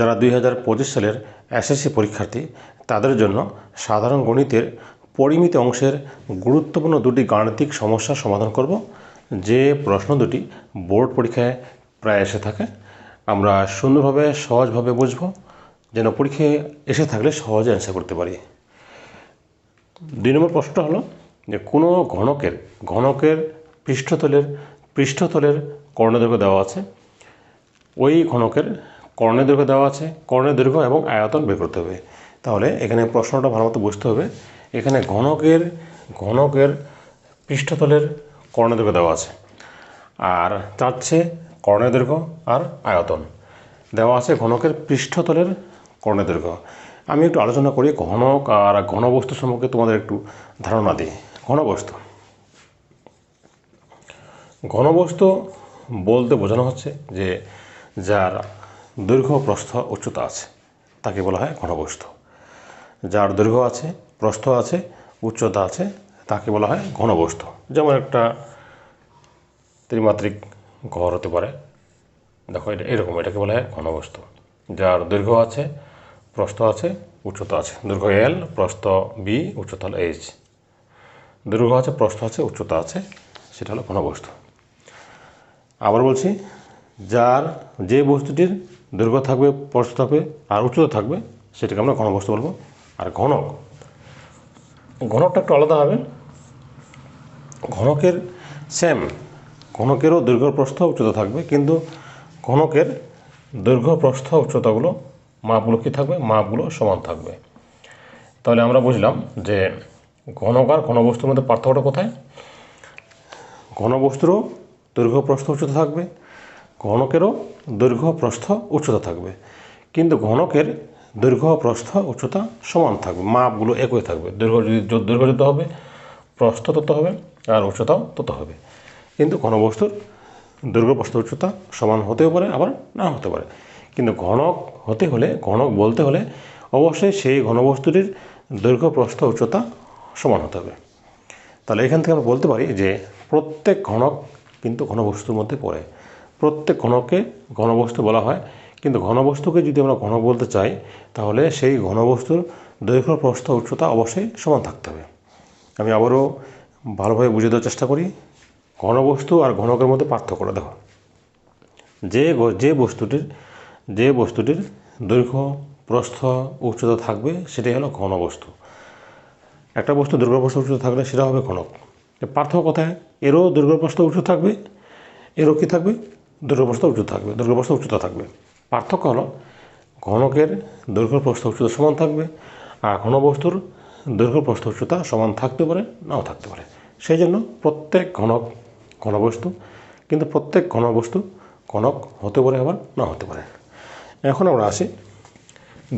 যারা দুই হাজার পঁচিশ সালের এসএসসি পরীক্ষার্থী, তাদের জন্য সাধারণ গণিতের পরিমিত অংশের গুরুত্বপূর্ণ দুটি গাণিতিক সমস্যার সমাধান করব। যে প্রশ্ন দুটি বোর্ড পরীক্ষায় প্রায় এসে থাকে, আমরা সুন্দরভাবে, সহজভাবে বুঝব। যেন পরীক্ষায় এসে থাকলে সহজে অ্যান্সার করতে পারি। দুই নম্বর প্রশ্নটা হলো যে কোনো ঘনকের ঘনকের পৃষ্ঠতলের পৃষ্ঠতলের কর্ণদৈর্ঘ্য দেওয়া আছে। ওই ঘনকের কর্ণের দৈর্ঘ্য দেওয়া আছে, কর্ণের দৈর্ঘ্য এবং আয়তন বের করতে হবে। তাহলে এখানে প্রশ্নটা ভালো মতো বুঝতে হবে। এখানে ঘনকের ঘনকের পৃষ্ঠতলের কর্ণের দৈর্ঘ্য দেওয়া আছে। আর চাচ্ছে কর্ণের দৈর্ঘ্য আর আয়তন। দেওয়া আছে ঘনকের পৃষ্ঠতলের কর্ণের দৈর্ঘ্য। আমি একটু আলোচনা করি ঘনক আর ঘনবস্তু সম্পর্কে তোমাদের একটু ধারণা দিই। ঘনবস্তু। ঘনবস্তু বলতে বোঝানো হচ্ছে যে যার দৈর্ঘ্য, প্রস্থ, উচ্চতা আছে। তাকে বলা হয় ঘনবস্তু যার দৈর্ঘ্য আছে, প্রস্থ আছে, উচ্চতা আছে, তাকে বলা হয় ঘনবস্তু যেমন একটা ত্রিমাত্রিক ঘর হতে পারে। দেখো, এটা এরকম, এটাকে বলা হয় ঘনবস্তু যার দৈর্ঘ্য আছে, প্রস্থ আছে, উচ্চতা আছে। দৈর্ঘ্য এল প্রস্থ বি উচ্চতা হলো এইচ দৈর্ঘ্য আছে, প্রস্থ আছে, উচ্চতা আছে, সেটা হলো ঘনবস্তু আবার বলছি, যার যে বস্তুটির দৈর্ঘ্য থাকবে প্রস্থ থাকবে আর উচ্চতা থাকবে, সেটাকে আমরা ঘনবস্তু বলব। আর ঘনক, ঘনকটা একটু আলাদা হবে। ঘনকের সেম ঘনকেরও দৈর্ঘ্য প্রস্থ, উচ্চতা থাকবে, কিন্তু ঘনকের দৈর্ঘ্য প্রস্থ, উচ্চতাগুলো মাপগুলো কী থাকবে? মাপগুলো সমান থাকবে। তাহলে আমরা বুঝলাম যে ঘনক আর ঘনবস্তুর মধ্যে পার্থক্যটা কোথায়? ঘনবস্তুরও দৈর্ঘ্য প্রস্থ, উচ্চতা থাকবে ঘনকেরও দৈর্ঘ্য, প্রস্থ, উচ্চতা থাকবে। কিন্তু ঘনকের দৈর্ঘ্য, প্রস্থ, উচ্চতা সমান থাকবে। মাপগুলো একই থাকবে। দৈর্ঘ্য যদি দৈর্ঘ্য যত হবে, প্রস্থ তত হবে আর উচ্চতাও তত হবে। কিন্তু ঘনবস্তুর দৈর্ঘ্য, প্রস্থ, উচ্চতা সমান হতেও পারে, আবার না হতে পারে। কিন্তু ঘনক হতে হলে, ঘনক বলতে হলে অবশ্যই সেই ঘনবস্তুটির দৈর্ঘ্য, প্রস্থ, উচ্চতা সমান হতে হবে। তাহলে এখান থেকে আমরা বলতে পারি যে প্রত্যেক ঘনক কিন্তু ঘনবস্তুর মধ্যে পড়ে। প্রত্যেক ঘনককে ঘনবস্তু বলা হয়। কিন্তু ঘনবস্তুকে যদি আমরা ঘনক বলতে চাই, তাহলে সেই ঘনবস্তুর দৈর্ঘ্য, প্রস্থ, উচ্চতা অবশ্যই সমান থাকতে হবে। আমি আবারও ভালোভাবে বুঝে দেওয়ার চেষ্টা করি। ঘনবস্তু আর ঘনকের মধ্যে পার্থক্যটা দেখো। যে যে বস্তুটির যে বস্তুটির দৈর্ঘ্য, প্রস্থ, উচ্চতা থাকবে, সেটাই হলো ঘনবস্তু। একটা বস্তু দৈর্ঘ্যপ্রস্থ উচ্চতা থাকলে সেটা হবে ঘনক। পার্থক্য কোথায়? এরও দৈর্ঘ্যপ্রস্থ উচ্চতা থাকবে। এরও কী থাকবে? দৈর্ঘ্যপ্রস্থ উচ্চতা থাকবে দৈর্ঘ্যপ্রস্থ উচ্চতা থাকবে। পার্থক্য হলো, ঘনকের দৈর্ঘ্যপ্রস্থ উচ্চতা সমান থাকবে আর ঘন ঘনবস্তুর দৈর্ঘ্যপ্রস্থ উচ্চতা সমান থাকতে পারে, নাও থাকতে পারে। সেই জন্য প্রত্যেক ঘনক ঘনবস্তু, কিন্তু প্রত্যেক ঘনবস্তু ঘনক হতে পারে আবার না হতে পারে। এখন আমরা আসি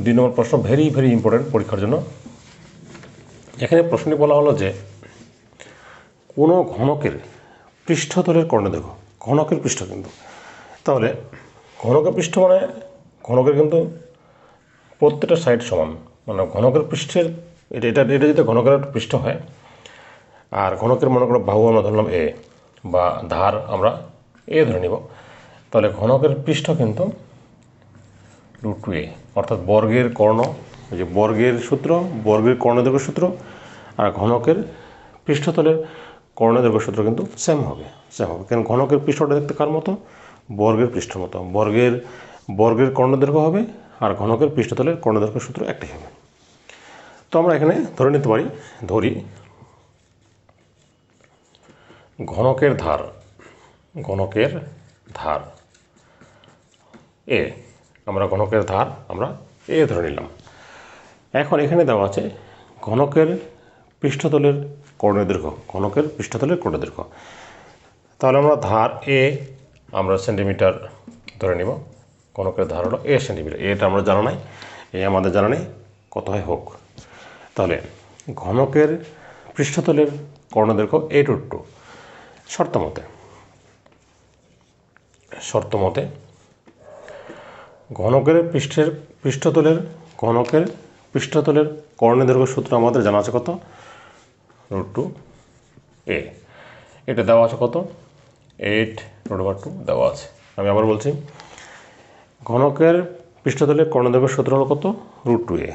দুই নম্বর প্রশ্ন ভেরি ভেরি ইম্পর্ট্যান্ট পরীক্ষার জন্য। এখানে প্রশ্নে বলা হলো যে, কোনো ঘনকের পৃষ্ঠতলের কর্ণদৈর্ঘ্য ঘনকের পৃষ্ঠ কিন্তু। তাহলে ঘনকের পৃষ্ঠ মানে ঘনকের কিন্তু প্রত্যেকটা সাইড সমান। মানে ঘনকের পৃষ্ঠের এটা এটা এটা যদি ঘনকের পৃষ্ঠ হয়, আর ঘনকের মনে করো বাহু আমরা ধরলাম এ বা ধার আমরা এ ধরে নিব, তাহলে ঘনকের পৃষ্ঠ কিন্তু রুট টু এ অর্থাৎ বর্গের কর্ণ যে বর্গের সূত্র, বর্গের কর্ণদৈর্ঘ্য সূত্র, আর ঘনকের পৃষ্ঠতলের কর্ণদৈর্ঘ্য সূত্র কিন্তু সেম হবে সেম হবে। কারণ ঘনকের পৃষ্ঠটা দেখতে কার মতো? বর্গের পৃষ্ঠ মতো বর্গের বর্গের কর্ণদৈর্ঘ্য হবে আর ঘনকের পৃষ্ঠতলের কর্ণদৈর্ঘ্য সূত্র একটাই হবে। তো আমরা এখানে ধরে নিতে পারি, ধরি ঘনকের ধার ঘনকের ধার। এ, আমরা ঘনকের ধার, আমরা এ ধরে নিলাম। এখন এখানে দেওয়া আছে ঘনকের পৃষ্ঠতলের কর্ণের দৈর্ঘ্য ঘনকের পৃষ্ঠতলের কর্ণের দৈর্ঘ্য তাহলে আমরা ধার এ আমরা সেন্টিমিটার ধরে নিব। ঘনকের ধার হলো এ সেন্টিমিটার এটা আমরা জানা নাই। এ আমাদের জানা নেই। কত হয় হোক। তাহলে ঘনকের পৃষ্ঠতলের কর্ণদৈর্ঘ্য এ টু টু শর্ত মতে। শর্ত মতে ঘনকের পৃষ্ঠের পৃষ্ঠতলের ঘনকের পৃষ্ঠতলের কর্ণের দৈর্ঘ্য সূত্র আমাদের জানা আছে কত? রুট টু এ এটা দেওয়া আছে কত? এইট ওভার টু দেওয়া আছে। আমি আবার বলছি, ঘনকের পৃষ্ঠতলের কর্ণদৈর্ঘ্য সূত্র হলো কত? রুট টু এ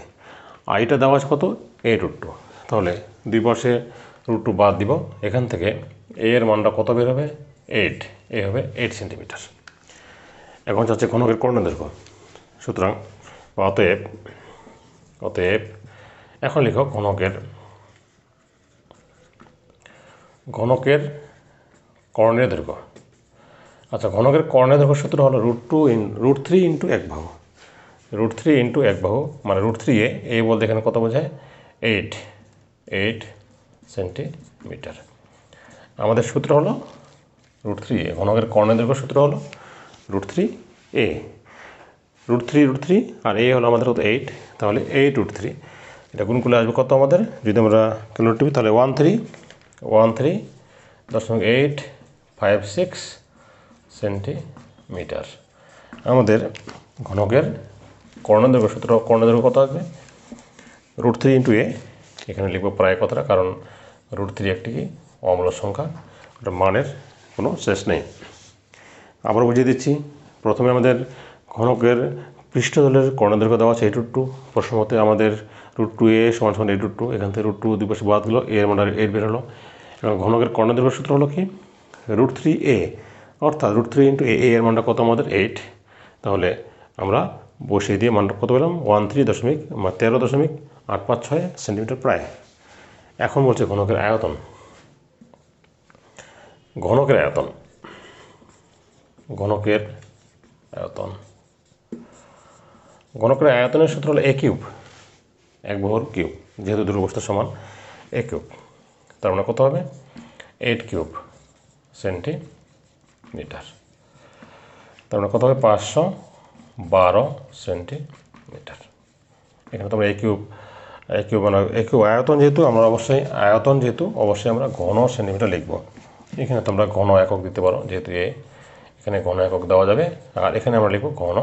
আর এটা দেওয়া আছে কত? এ রুট টু তাহলে দুই পাশে রুট টু বাদ দিব। এখান থেকে এ এর মানটা কত বের হবে? এইট এ হবে এইট সেন্টিমিটার এখন চাচ্ছে ঘনকের কর্ণদৈর্ঘ্য সুতরাং অতএব অতএব এখন লিখো ঘনকের ঘনকের কর্ণের দৈর্ঘ্য। আচ্ছা ঘনকের কর্ণের দৈর্ঘ্য সূত্র হলো root two in root three into এক বাহু। রুট থ্রি ইন্টু এক বাহু মানে রুট থ্রি এ এ বলতে এখানে কত বোঝায়? এইট এইট সেন্টিমিটার আমাদের সূত্র হলো রুট থ্রি এ, ঘনকের কর্ণের দৈর্ঘ্য সূত্র হলো root three a. Root three root three আর এ হলো আমাদের কত এইট তাহলে এইট রুট থ্রি এটা গুণ করলে আসবে কত আমাদের? যদি আমরা ক্যালকুলেট করি, তাহলে ওয়ান থ্রি ওয়ান থ্রি দশমিক এইট ফাইভ সিক্স সেন্টিমিটার। আমাদের ঘনকের কর্ণদৈর্ঘ্য সূত্র, কর্ণদৈর্ঘ্য কত আসবে? রুট থ্রি ইন্টু এ এখানে লিখব প্রায় কথাটা, কারণ রুট থ্রি একটি কি? অম্ল সংখ্যা, ওটা মানের কোনো শেষ নেই। আবার বুঝিয়ে দিচ্ছি, প্রথমে আমাদের ঘনকের পৃষ্ঠতলের কর্ণদৈর্ঘ্য দেওয়া আছে এইট রুট টু প্রশ্নমতে আমাদের রুট টু এ সমান সমান এইট রুট টু এখান থেকে রুট টু দুই পাশে বাদ গেলো এর মানে এইট বের হলো। এবং ঘনকের কর্ণদৈর্ঘ্য সূত্র হলো কি? রুট থ্রি এ অর্থাৎ রুট থ্রি ইন্টু এ এর মানটা কত আমাদের? এইট। তাহলে আমরা বসিয়ে দিয়ে মানটা কত পেলাম? ওয়ান থ্রি দশমিক তেরো দশমিক, আট পাঁচ ছয় সেন্টিমিটার প্রায়। এখন বলছে ঘনকের আয়তন। ঘনকের আয়তন। ঘনকের আয়তন। ঘনকের আয়তনের সূত্র হলো এ কিউব। এক বহর কিউব, যেহেতু দূরবস্থার সমান, এ কিউব। তার মানে কত হবে? এইট কিউব সেন্টিমিটার তার মানে কত হবে? পাঁচশো বারো সেন্টিমিটার। এখানে তোমরা এ কিউব মানে এ আয়তন যেহেতু, আমরা অবশ্যই আয়তন যেহেতু, অবশ্যই আমরা ঘন সেন্টিমিটার লিখব। এখানে তোমরা ঘন একক দিতে পারো, যেহেতু এ এখানে ঘন একক দেওয়া যাবে, আর এখানে আমরা লিখব ঘন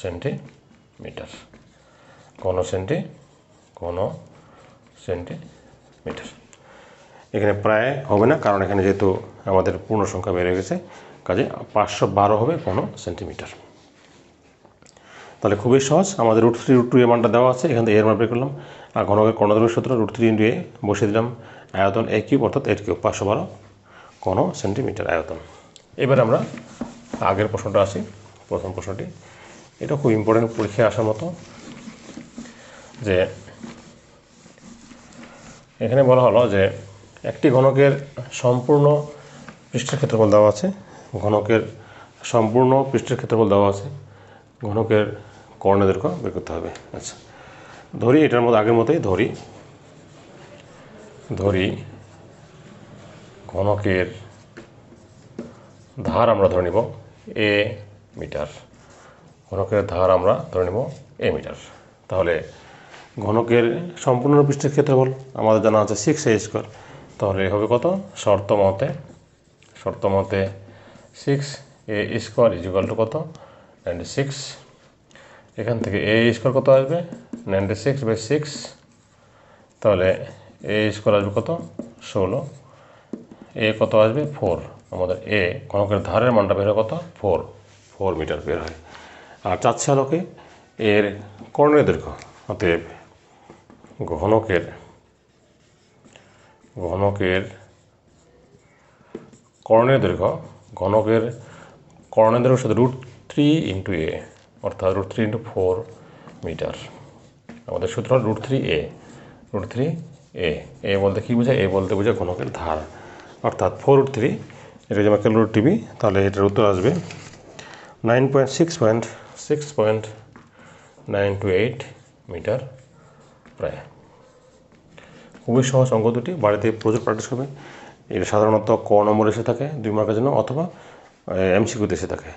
সেন্টিমিটার। ঘন সেন্টি, ঘন সেন্টিমিটার। এখানে প্রায় হবে না, কারণ এখানে যেহেতু আমাদের পূর্ণ সংখ্যা বেড়ে গেছে, কাজে পাঁচশো বারো হবে ঘন সেন্টিমিটার। তাহলে খুবই সহজ, আমাদের root three, root two a মানটা দেওয়া আছে, এখান থেকে এর মান বের করলাম, আর ঘনকের কর্ণদৈর্ঘ্য সূত্র, রুট থ্রি ইন্টু এ বসিয়ে দিলাম, আয়তন এ কিউব অর্থাৎ এইট কিউব, পাঁচশো বারো ঘন সেন্টিমিটার আয়তন। এবার আমরা আগের প্রশ্নটা আসি, প্রথম প্রশ্নটি। এটা খুব ইম্পর্টেন্ট পরীক্ষায় আসার মতো, যে এখানে বলা হলো যে একটি ঘনকের সম্পূর্ণ পৃষ্ঠের ক্ষেত্রফল দেওয়া আছে। ঘনকের সম্পূর্ণ পৃষ্ঠের ক্ষেত্রফল দেওয়া আছে। ঘনকের কর্ণের দৈর্ঘ্য বের করতে হবে। আচ্ছা। ধরি, এটার মধ্যে আগের মতোই ধরি। ধরি, ঘনকের ধার আমরা ধরে নিব এ মিটার। ঘনকের ধার আমরা ধরে নিব এ মিটার। তাহলে ঘনকের সম্পূর্ণ পৃষ্ঠের ক্ষেত্রফল আমাদের জানা আছে সিক্স এ স্কোয়ার তাহলে হবে কত? শর্ত মতে শর্ত মতে six a square equal to কত? নাইনটি সিক্স এখান থেকে এ স্কোয়ার কত আসবে? নাইনটি সিক্স বাই সিক্স তাহলে এ স্কোয়ার আসবে কত? ষোলো। এ কত আসবে? ফোর আমাদের এ ঘনকের ধারের মানটা বের হয় কত? ফোর ফোর মিটার বের হয়। আর চাচ্ছে আলোকে এর কর্ণের দৈর্ঘ্য, অতএব ঘনকের ঘনকের কর্ণের দৈর্ঘ্য, ঘনকের কর্ণের দৈর্ঘ্য সাথে রুট থ্রি ইন্টু এ অর্থাৎ root three into four metre আমাদের সূত্র root three a root three a a বলতে কী বোঝায়? এ বলতে বোঝায় ঘনকের ধার। অর্থাৎ ফোর রুট থ্রি এটা যদি আমরা ক্যালকুলেট টিভি তাহলে এটার উত্তর আসবে nine point six point six point nine two eight metre প্রায় খুবই সহজ অঙ্ক দুটি। বাড়িতে প্রচুর প্র্যাকটিস হবে। এটা সাধারণত ক নম্বর এসে থাকে, দুই মার্কের জন্য, অথবা এমসিকিউতে এসে থাকে।